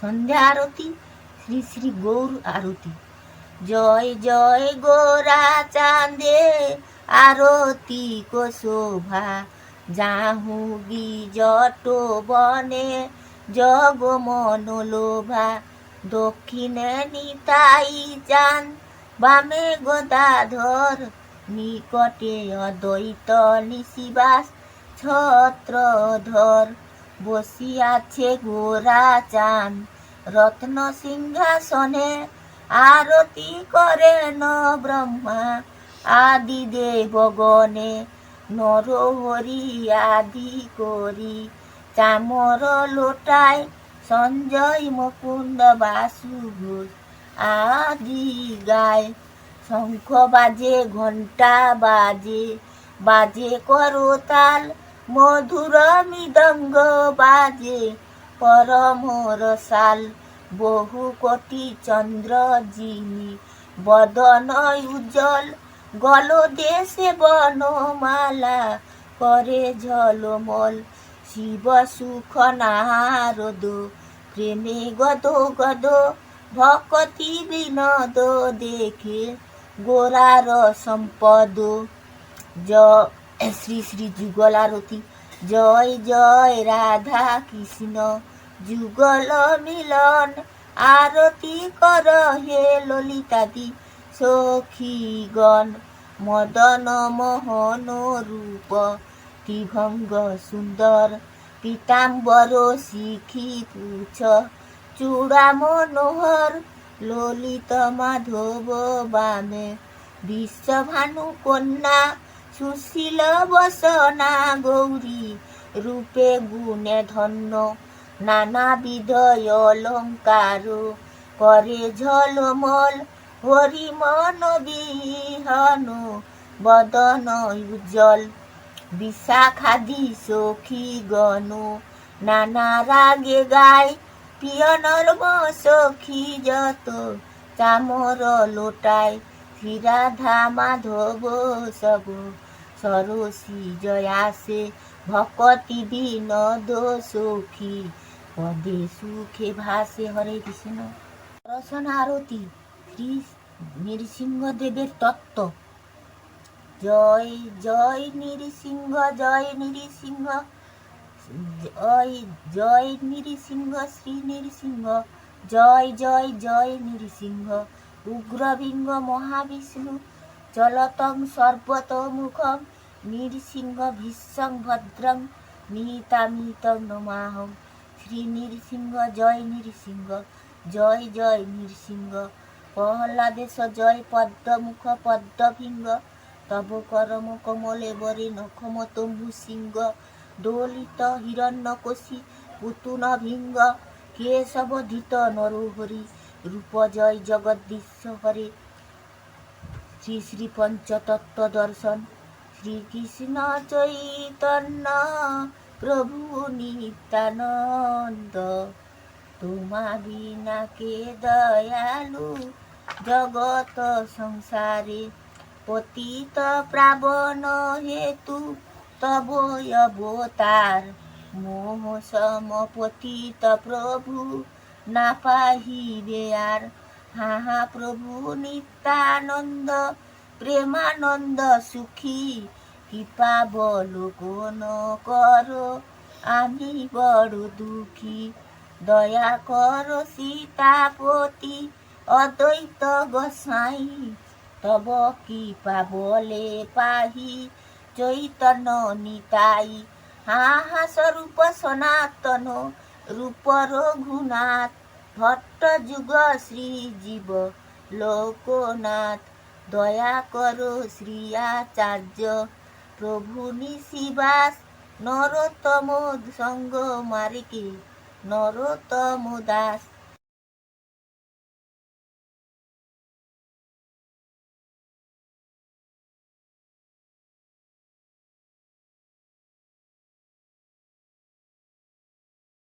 সন্ধ্যা আরতি, শ্রী শ্রী গৌর আরতি। জয় জয় গোরা চাঁদে আরতি কো শোভা। যাহু বিজট বনে জগ মনোলোভা। দক্ষিণে নিতাই চান বামে গদাধর নিকটে অদ্বৈত নিশিবাস ছত্রধর। বসিয়াছে গোরা চান। রত্ন সিংহাসনে আরতি করেন ব্রহ্মা আদি দেবগণে নরহরি আদি করি। চামর লোটায় সঞ্জয় মুকুন্দ বাসু ঘোষ আদি গায়। শঙ্খ বাজে, ঘণ্টা বাজে বাজে করতাল মধুর মৃদঙ্গ বাজে পরম রসাল বহু কোটি চন্দ্র যিনি বদন উজ্জ্বল। গল দেশে বনমালা, করে ঝলমল। শিব সুখ নারদ, প্রেমে গদ গদ। ভকতি বিনোদ দেখে গোরার সম্পদ। জয় শ্রী শ্রী যুগল আরতি। জয় জয়, রাধা কৃষ্ণ। যুগল মিলন, আরতি কর হে ললিতাদি সখীগণ। মদন মোহন রূপ, ত্রিভঙ্গ সুন্দর। পীতাম্বর শিখি পুছ চূড়া মনোহর, ললিত মাধব বামে বিশ্বভানু কন্যা সুশীল বসনা গৌরী, রূপে গুণে ধন্য, নানাবিধ অলঙ্কার করে ঝলমল হরি মন বিহন, বদন উজ্জ্বল, বিশাখাদি সখী গণ, নানা রাগে গায় প্রিয় নর্ম সখী যত, চামর লোটায় শ্রীরাধা মাধব সব। সরসী জয়াসে ভকতি বিনোদ সখী। পদে সুখে ভাসে হরে কৃষ্ণ। দর্শন আরতি, শ্রী নৃসিংহদেবের তত্ত্ব। জয় জয় নৃসিংহ জয় নৃসিংহ, জয় জয় নৃসিংহ, শ্রী নৃসিংহ, জয় জয় জয় নৃসিংহ উগ্রবিঙ্গ মহাবিষ্ণু চলতং সর্বতোমুখম নৃসিংহ ভীষ্মং ভদ্রং নিহিতামিতং নমাহম শ্রী নৃসিংহ, জয় নৃসিংহ, জয় জয় নৃসিংহ। প্রহ্লাদেশ, জয় পদ্মমুখ, পদ্মভিঙ্গ। তব করম কমলে বরে নখমত সিংহ। দোলিত হিরণ্যকশি পুতুন ভিঙ্গ। কেশবধিত নরহরি, রূপ জয় জগদ্দীশ হরে। শ্রী শ্রী পঞ্চতত্ত্ব দর্শন শ্রীকৃষ্ণ চৈতন্য, প্রভু নিত্যানন্দ। তোমা বিনা কে দয়ালু জগত সংসারে পতিত প্রাবণ হেতু তব অবতার। মোহ সম পতিত প্রভু না পাহিবে আর হা হা প্রভু নিত্যানন্দ, প্রেমানন্দ সুখী। কৃপা বলগন কর, আমি বড় দুঃখী। দয়া কর সীতাপতি, অদ্বৈত গোসাই তব কৃপা বলে পাহি, চৈতন্য নিতাই। হা হা স্বরূপ সনাতন রূপ রঘুনাথ ভট্ট যুগ শ্রী জীব, লোকনাথ, দয়া করো শ্রীয়াচার্য প্রভু নিশিবাস নরতম সঙ্গ মারিকে নরতম দাস।